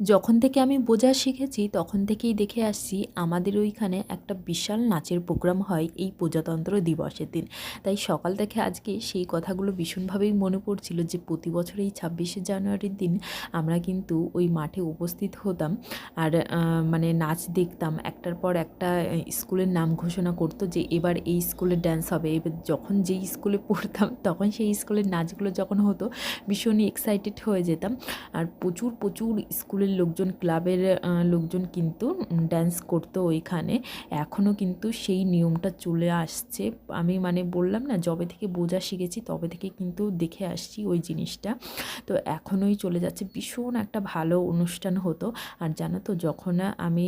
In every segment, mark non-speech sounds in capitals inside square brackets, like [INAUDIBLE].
যখন থেকে আমি বোঝা শিখেছি, তখন থেকেই দেখে আসছি আমাদের ওইখানে একটা বিশাল নাচের প্রোগ্রাম হয় এই প্রজাতন্ত্র দিবসের দিন। তাই সকাল থেকে আজকে সেই কথাগুলো ভীষণভাবেই মনে পড়ছিল যে প্রতি বছর এই ছাব্বিশে জানুয়ারির দিন আমরা কিন্তু ওই মাঠে উপস্থিত হতাম আর মানে নাচ দেখতাম। একটার পর একটা স্কুলের নাম ঘোষণা করতো যে এবার এই স্কুলে ড্যান্স হবে। এবার যখন যেই স্কুলে পড়তাম, তখন সেই স্কুলের নাচগুলো যখন হতো, ভীষণই এক্সাইটেড হয়ে যেতাম। আর প্রচুর প্রচুর স্কুলের লোকজন, ক্লাবের লোকজন কিন্তু ড্যান্স করতো ওইখানে। এখনও কিন্তু সেই নিয়মটা চলে আসছে। আমি মানে বললাম না, যবে থেকে বোঝা শিখেছি, তবে থেকে কিন্তু দেখে আসছি ওই জিনিসটা। তো এখনোই চলে যাচ্ছে। ভীষণ একটা ভালো অনুষ্ঠান হতো। আর জানো তো, যখন আমি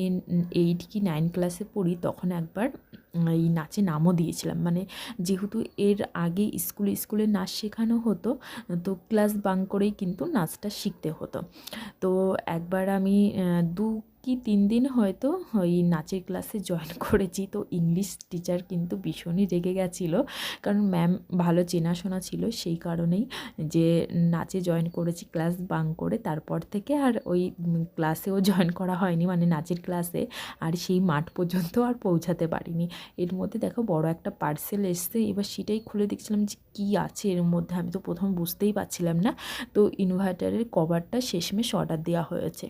এইট কি নাইন ক্লাসে পড়ি, তখন একবার এই নাচে নামও দিয়েছিলাম। মানে যেহেতু এর আগে স্কুলে স্কুলে নাচ শেখানো হতো, তো ক্লাস বাং করেই কিন্তু নাচটা শিখতে হতো। তো একবার আমি দু কি তিন দিন হয়তো, ওই নাচের ক্লাসে জয়েন [LAUGHS] করেছি। তো ইংলিশ টিচার কিন্তু ভীষণই রেগে গেছিল। কারণ ম্যাম ভালো চেনাশোনা ছিল সেই কারণেই যে নাচে জয়েন করেছি ক্লাস বাং করে, তারপর থেকে আর ওই ক্লাসেও জয়েন করা হয়নি মানে নাচের ক্লাসে আর সেই মাঠ পর্যন্ত আর পৌঁছাতে পারিনি। এর মধ্যে দেখো বড় একটা পার্সেল এসছে, এবার সেটাই খুলে দেখছিলাম যে কী আছে এর মধ্যে, আমি তো প্রথম বুঝতেই পারছিলাম না। তো ইনভার্টারের কভারটা শেষমেশ অর্ডার দেওয়া হয়েছে।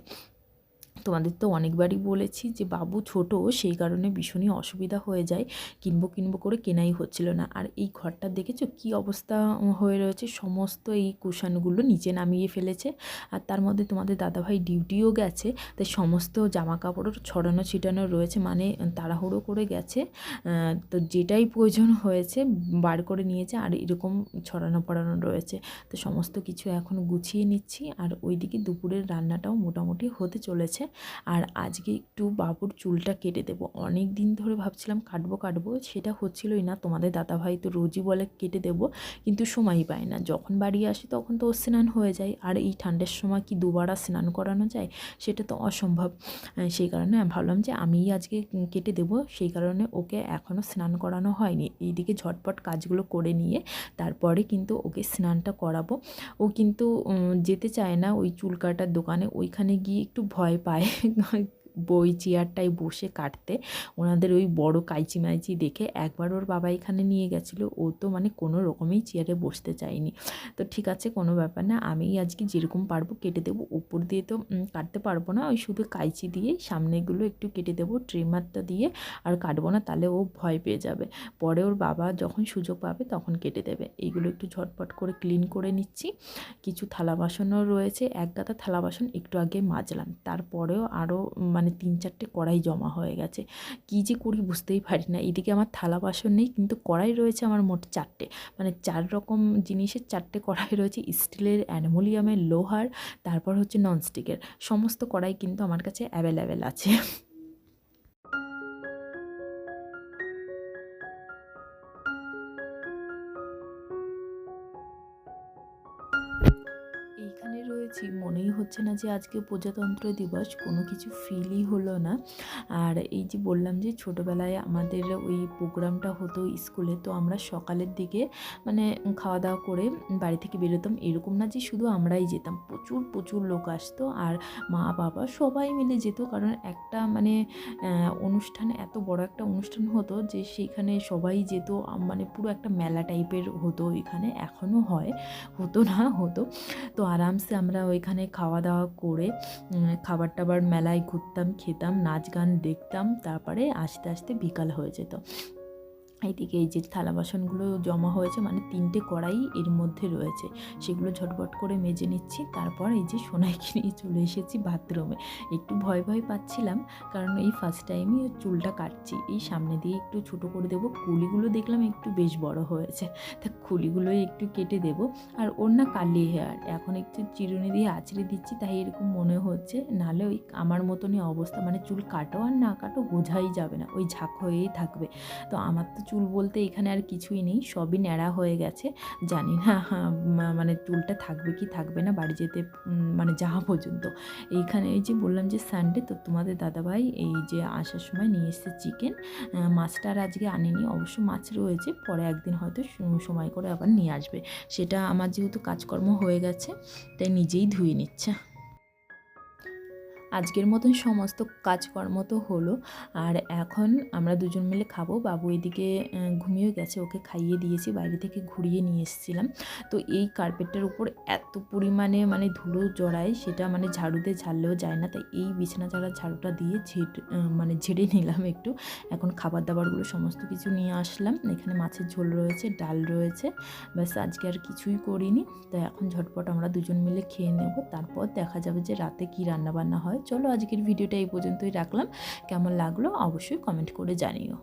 তোমাদের তো অনেকবারই বলেছি যে বাবু ছোট, সেই কারণে ভীষণই অসুবিধা হয়ে যায়। কিনবো কিনবো করে কেনাই হচ্ছিল না। আর এই ঘরটা দেখেছ কি অবস্থা হয়ে রয়েছে? সমস্ত এই কুশানগুলো নিচে নামিয়ে ফেলেছে। আর তার মধ্যে তোমাদের দাদাভাই ডিউটিও গেছে, তাই সমস্ত জামা কাপড়ও ছড়ানো, ছিটানো রয়েছে। মানে তাড়াহুড়ো করে গেছে। তো যেটাই প্রয়োজন হয়েছে, বার করে নিয়েছে। আর এরকম ছড়ানো, পড়ানো রয়েছে। তো সমস্ত কিছু এখন গুছিয়ে নিচ্ছি। আর ওইদিকে দুপুরের রান্নাটাও মোটামুটি হতে চলেছে। আর আজকে একটু বাবুর চুলটা কেটে দেবো। অনেক দিন ধরে ভাবছিলাম কাটবো কাটবো, সেটা হচ্ছিলোই না। তোমাদের দাদাভাই তো রোজই বলে কেটে দেবো, কিন্তু সময়ই পায় না। যখন বাড়ি আসি তখন তো স্নান হয়ে যায়। আর এই ঠান্ডার সময় কি দুবার স্নান করানো যায়? সেটা তো অসম্ভব। সেই কারণে ভাবলাম যে আমিই আজকে কেটে দেবো। সেই কারণে ওকে এখনও স্নান করানো হয়নি। এইদিকে ঝটপট কাজগুলো করে নিয়ে তারপরে কিন্তু ওকে স্নানটা করাবো। ও কিন্তু যেতে চায় না ওই চুল কাটার দোকানে। ওইখানে গিয়ে একটু ভয় পায়। はい。বই চেয়ারটায় বসে কাটতে, ওনাদের ওই বড় কাইচি মাইচি দেখে একবার ওর বাবা এখানে নিয়ে গেছিল, ও তো মানে কোনো রকমেই চেয়ারে বসতে চায়নি। তো ঠিক আছে, কোনো ব্যাপার না, আমি আজকে যেরকম পারব কেটে দেবো, উপর দিয়ে তো কাটতে পারব না, ওই শুধু কাইচি দিয়ে সামনেগুলো একটু কেটে দেবো, ট্রিমারটা দিয়ে আর কাটবো না, তাহলে ও ভয় পেয়ে যাবে। পরে ওর বাবা যখন সুযোগ পাবে তখন কেটে দেবে। এইগুলো একটু ঝটপট করে ক্লিন করে নিচ্ছি। কিছু থালা বাসনও রয়েছে, এক গাদা থালা বাসন একটু আগে মাজলাম, তারপরেও আরও মানে তিন চারটে কড়াই জমা হয়ে গেছে। কি যে করি বুঝতেই পারি না। এদিকে আমার থালা বাসন নেই, কিন্তু কড়াই রয়েছে আমার মোট চারটে। মানে চার রকম জিনিসের চারটে কড়াই রয়েছে, স্টিলের অ্যানোমোলিয়ামের লোহার, তারপর হচ্ছে ননস্টিকের। সমস্ত কড়াই কিন্তু আমার কাছে অ্যাভেলেবেল আছে। এইখানে মনেই হচ্ছে না যে আজকে প্রজাতন্ত্র দিবস, কোনো কিছু ফিলই হলো না। আর এই যে বললাম যে ছোটোবেলায় আমাদের ওই প্রোগ্রামটা হতো স্কুলে, তো আমরা সকালের দিকে মানে খাওয়া দাওয়া করে বাড়ি থেকে বেরোতাম। এরকম না যে শুধু আমরাই যেতাম, প্রচুর প্রচুর লোক আসতো আর মা, বাবা সবাই মিলে যেত। কারণ একটা মানে অনুষ্ঠান, এত বড় একটা অনুষ্ঠান হতো যে সেইখানে সবাই যেত। মানে পুরো একটা মেলা টাইপের হতো ওইখানে এখনও হয়, হতো না, হতো। তো আরামসে আমরা ওইখানে খাওয়া দাওয়া করে খাবার টাবার মেলায় ঘুরতাম, খেতাম নাচ গান দেখতাম, তারপরে আস্তে আস্তে বিকাল হয়ে যেত। এইদিকে এই যে থালা বাসনগুলো জমা হয়েছে মানে তিনটে কড়াই এর মধ্যে রয়েছে। সেগুলো ঝটপট করে মেজে নিচ্ছি, তারপর এই যে সোনাইকে নিয়ে চলে এসেছি বাথরুমে। একটু ভয় ভয় পাচ্ছিলাম, কারণ এই ফার্স্ট টাইমই চুলটা কাটছি। এই সামনে দিয়ে একটু ছোট করে দেবো, কুলিগুলো দেখলাম একটু বেশ বড় হয়েছে। তা খুলিগুলোই একটু কেটে দেবো। আর ওর না কালি হেয়ার এখন একটু চিরুনি দিয়ে আঁচড়ে দিচ্ছি, তাই এরকম মনে হচ্ছে। নাহলে ওই আমার মতনই অবস্থা মানে চুল কাটো আর না কাটো বোঝাই যাবে না, ওই ঝাঁক হয়েই থাকবে। তো আমার তো চুল বলতে এখানে আর কিছুই নেই, সবই ন্যাড়া হয়ে গেছে। জানি না মানে চুলটা থাকবে কি থাকবে না, বাড়ি যেতে মানে যাওয়া পর্যন্ত। এইখানে এই যে বললাম যে সানডে তো তোমাদের দাদাভাই এই যে আসার সময় নিয়ে এসেছে চিকেন মাছটা আর আজকে আনেনি, অবশ্য মাছ রয়েছে, পরে একদিন হয়তো সময় করে আবার নিয়ে আসবে। সেটা আমার যেহেতু কাজকর্ম হয়ে গেছে, তাই নিজেই ধুয়ে নিচ্ছে। আজকের মতন সমস্ত কাজকর্ম তো হলো, আর এখন আমরা দুজন মিলে খাব। বাবু এদিকে ঘুমিয়ে গেছে, ওকে খাইয়ে দিয়েছি, বাইরে থেকে ঘুরিয়ে নিয়ে এসেছিলাম। তো এই কার্পেটটার উপর এত পরিমাণে মানে ধুলো জড়ায়, সেটা মানে ঝাড়ুতে ঝাড়লেও যায় না। তাই এই বিছানা ঝাড়ার ঝাড়ুটা দিয়ে ঝেট মানে ঝেড়ে নিলাম একটু, এখন খাবার দাবারগুলো সমস্ত কিছু নিয়ে আসলাম। এখানে মাছের ঝোল রয়েছে, ডাল রয়েছে, ব্যাস আজকে আর কিছুই করিনি। তো এখন ঝটপট আমরা দুজন মিলে খেয়ে নেব। তারপর দেখা যাবে যে রাতে কী রান্নাবান্না হয়। চলো আজকের ভিডিওটা এই পর্যন্তই রাখলাম। কেমন লাগল অবশ্যই কমেন্ট করে জানিও।